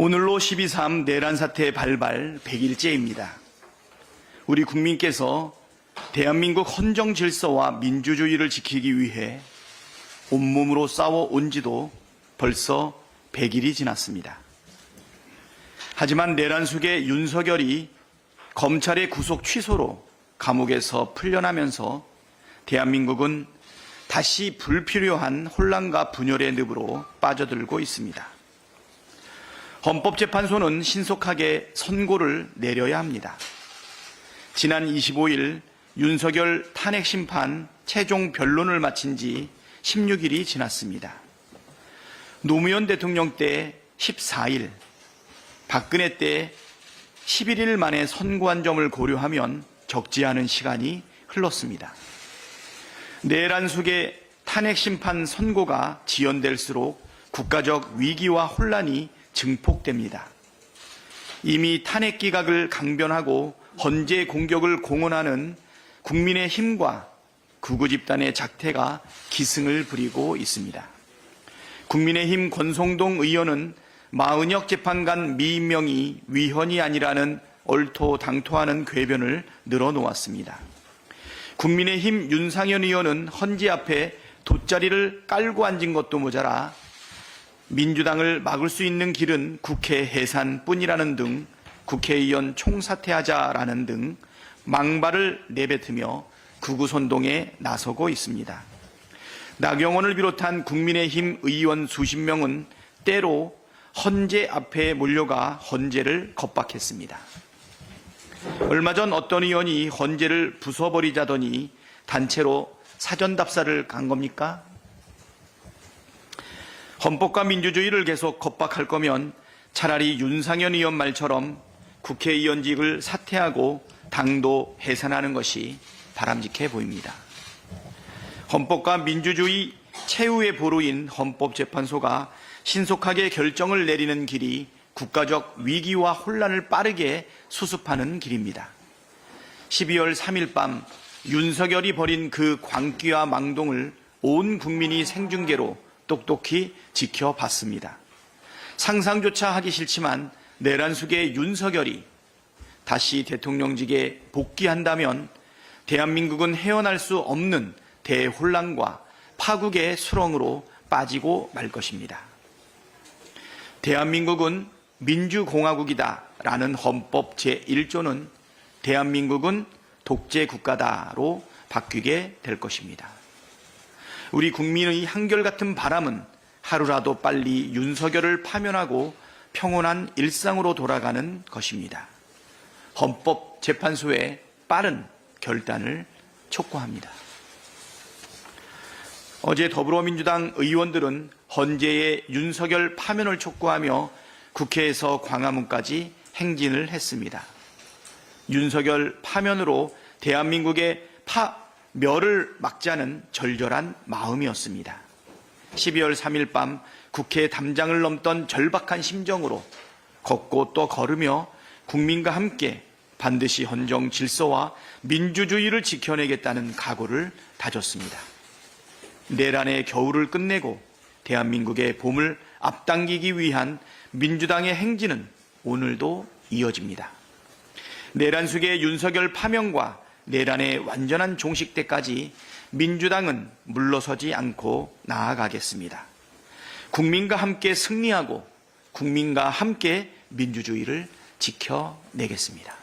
오늘로 12.3 내란 사태 발발 100일째입니다. 우리 국민께서 대한민국 헌정 질서와 민주주의를 지키기 위해 온몸으로 싸워 온 지도 벌써 100일이 지났습니다. 하지만 내란 속의 윤석열이 검찰의 구속 취소로 감옥에서 풀려나면서 대한민국은 다시 불필요한 혼란과 분열의 늪으로 빠져들고 있습니다. 헌법재판소는 신속하게 선고를 내려야 합니다. 지난 25일 윤석열 탄핵 심판 최종 변론을 마친 지 16일이 지났습니다. 노무현 대통령 때 14일, 박근혜 때 11일 만에 선고한 점을 고려하면 적지 않은 시간이 흘렀습니다. 내란 속의 탄핵 심판 선고가 지연될수록 국가적 위기와 혼란이 증폭됩니다. 이미 탄핵 기각을 강변하고 헌재 공격을 공언하는 국민의 힘과 구구 집단의 작태가 기승을 부리고 있습니다. 국민의힘 권성동 의원은 마은혁 재판관 미임명이 위헌이 아니라는 얼토 당토하는 궤변을 늘어놓았습니다. 국민의힘 윤상현 의원은 헌재 앞에 돗자리를 깔고 앉은 것도 모자라 민주당을 막을 수 있는 길은 국회 해산뿐이라는 등 국회의원 총사퇴하자라는 등 망발을 내뱉으며 구구선동에 나서고 있습니다. 나경원을 비롯한 국민의힘 의원 수십 명은 때로 헌재 앞에 몰려가 헌재를 겁박했습니다. 얼마 전 어떤 의원이 헌재를 부숴버리자더니 단체로 사전 답사를 간 겁니까? 헌법과 민주주의를 계속 겁박할 거면 차라리 윤상현 의원 말처럼 국회의원직을 사퇴하고 당도 해산하는 것이 바람직해 보입니다. 헌법과 민주주의 최후의 보루인 헌법재판소가 신속하게 결정을 내리는 길이 국가적 위기와 혼란을 빠르게 수습하는 길입니다. 12월 3일 밤 윤석열이 벌인 그 광기와 망동을 온 국민이 생중계로 똑똑히 지켜봤습니다. 상상조차 하기 싫지만 내란 속의 윤석열이 다시 대통령직에 복귀한다면 대한민국은 헤어날 수 없는 대혼란과 파국의 수렁으로 빠지고 말 것입니다. 대한민국은 민주공화국이다라는 헌법 제1조는 대한민국은 독재 국가다로 바뀌게 될 것입니다. 우리 국민의 한결같은 바람은 하루라도 빨리 윤석열을 파면하고 평온한 일상으로 돌아가는 것입니다. 헌법재판소의 빠른 결단을 촉구합니다. 어제 더불어민주당 의원들은 헌재의 윤석열 파면을 촉구하며 국회에서 광화문까지 행진을 했습니다. 윤석열 파면으로 대한민국의 파 멸을 막자는 절절한 마음이었습니다. 12월 3일 밤 국회 담장을 넘던 절박한 심정으로 걷고 또 걸으며 국민과 함께 반드시 헌정 질서와 민주주의를 지켜내겠다는 각오를 다졌습니다. 내란의 겨울을 끝내고 대한민국의 봄을 앞당기기 위한 민주당의 행진은 오늘도 이어집니다. 내란 속의 윤석열 파면과 내란의 완전한 종식 때까지 민주당은 물러서지 않고 나아가겠습니다. 국민과 함께 승리하고 국민과 함께 민주주의를 지켜내겠습니다.